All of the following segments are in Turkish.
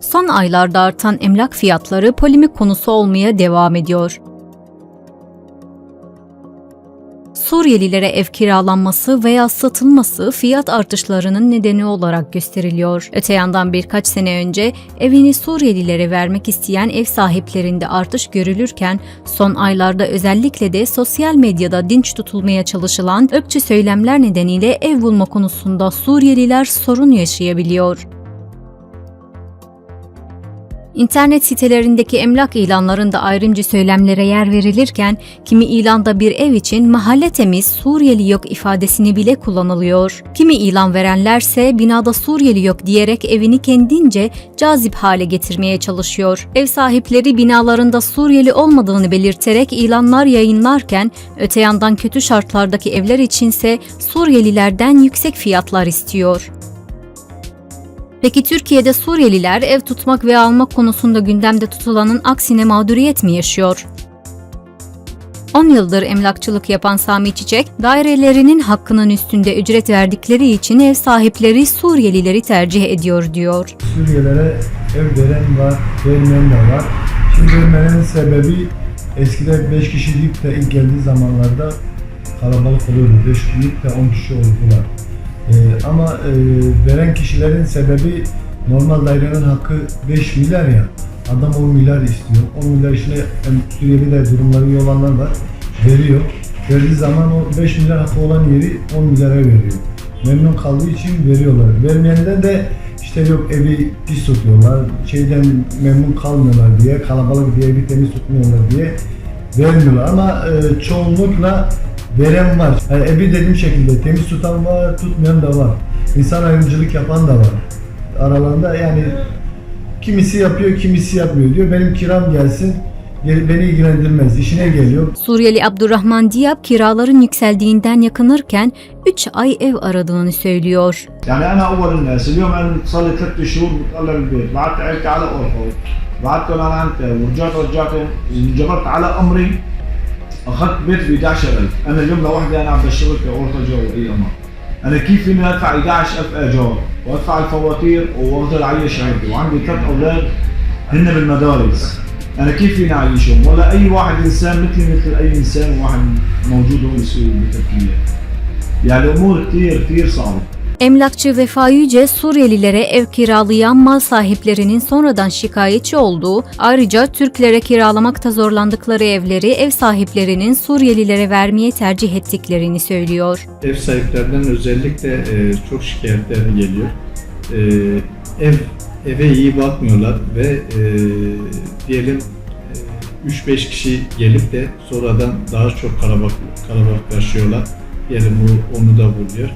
Son aylarda artan emlak fiyatları polemik konusu olmaya devam ediyor. Suriyelilere ev kiralanması veya satılması fiyat artışlarının nedeni olarak gösteriliyor. Öte yandan birkaç sene önce evini Suriyelilere vermek isteyen ev sahiplerinde artış görülürken son aylarda özellikle de sosyal medyada dinç tutulmaya çalışılan ırkçı söylemler nedeniyle ev bulma konusunda Suriyeliler sorun yaşayabiliyor. İnternet sitelerindeki emlak ilanlarında ayrımcı söylemlere yer verilirken kimi ilanda bir ev için mahalle temiz Suriyeli yok ifadesini bile kullanılıyor. Kimi ilan verenlerse binada Suriyeli yok diyerek evini kendince cazip hale getirmeye çalışıyor. Ev sahipleri binalarında Suriyeli olmadığını belirterek ilanlar yayınlarken öte yandan kötü şartlardaki evler içinse Suriyelilerden yüksek fiyatlar istiyor. Peki Türkiye'de Suriyeliler ev tutmak ve almak konusunda gündemde tutulanın aksine mağduriyet mi yaşıyor? 10 yıldır emlakçılık yapan Sami Çiçek, dairelerinin hakkının üstünde ücret verdikleri için ev sahipleri Suriyelileri tercih ediyor diyor. Suriyelilere ev veren var, vermeyen de var. Şimdi vermenin sebebi eskiden 5 kişi deyip de ilk geldiği zamanlarda kalabalık oluyordu. 5 kişi deyip de 10 kişi oldular. Ee, ama e, veren kişilerin sebebi normal dairenin hakkı 5 milyar ya. Adam 10 milyar istiyor. 10 milyar işine hem Suriyeli de durumları iyi olanlar var. Veriyor. Verdiği zaman o 5 milyar hakkı olan yeri 10 milyara veriyor. Memnun kaldığı için veriyorlar. Vermeyenden de işte yok evi pis tutuyorlar, şeyden memnun kalmıyorlar diye, kalabalık diye evi temiz tutmuyorlar diye vermiyorlar. Ama e, çoğunlukla veren var. Yani evi dediğim şekilde temiz tutan var, tutmayan da var. İnsan ayrımcılık yapan da var. Aralarında yani kimisi yapıyor, kimisi yapmıyor diyor. Benim kiram gelsin, gel- beni ilgilendirmez. İşine geliyor. Suriyeli Abdurrahman Diyab kiraların yükseldiğinden yakınırken 3 ay ev aradığını söylüyor. يعني انا اول الناس اليوم انا صار لي ثلاث شهور بتطلع البيت بعت عيلتي على اورفو بعت لهم انا انت ورجعت رجعت جبرت على امري أخذت بيت ب 11000 أنا اليوم لوحدي أنا عم بشتغل اورفو جو اي أمر أنا كيف فيني أدفع 11000 إيجار؟ وأدفع الفواتير وافضل أعيش عيلتي وعندي ثلاث أولاد هن بالمدارس. أنا كيف فيني أعيشهم؟ ولا أي واحد إنسان مثلي مثل أي إنسان واحد موجود هون بسوريا بتركيا يعني الأمور كثير كثير صعبة. Emlakçı Vefa Yüce Suriyelilere ev kiralayan mal sahiplerinin sonradan şikayetçi olduğu, ayrıca Türklere kiralamakta zorlandıkları evleri ev sahiplerinin Suriyelilere vermeye tercih ettiklerini söylüyor. ev sahiplerinden özellikle e, çok şikayetler geliyor. E, ev eve iyi bakmıyorlar ve e, diyelim e, 3-5 kişi gelip de sonradan daha çok kalabalık kalabalıklaşıyorlar. Diyelim bu onu da buluyor.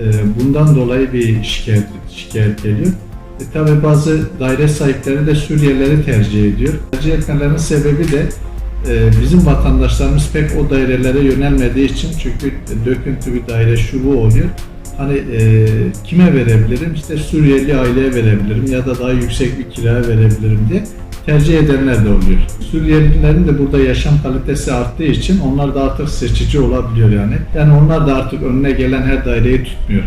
E, bundan dolayı bir şikayet şikayet geliyor. E, tabi bazı daire sahipleri de Suriyelileri tercih ediyor. Tercih etmelerinin sebebi de ee, bizim vatandaşlarımız pek o dairelere yönelmediği için çünkü döküntü bir daire şu oluyor. Hani e, kime verebilirim? İşte Suriyeli aileye verebilirim ya da daha yüksek bir kiraya verebilirim diye tercih edenler de oluyor. Suriyelilerin de burada yaşam kalitesi arttığı için onlar da artık seçici olabiliyor yani. Yani onlar da artık önüne gelen her daireyi tutmuyor.